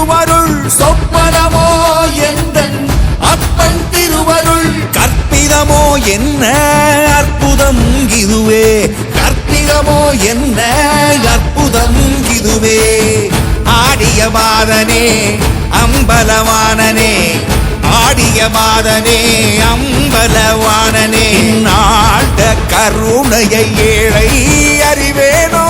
திருவருள் சொப்பனமோ எந்தன்? அப்பன் திருவருள் கற்பிதமோ என்ன? அற்புதம் இதுவே. கற்பிதமோ என்ன? அற்புதம் இதுவே. ஆடியவாதனே அம்பலவானனே. ஆடியவாதனே அம்பலவானனே. நாட கருணையை ஏழை அறிவேனோ?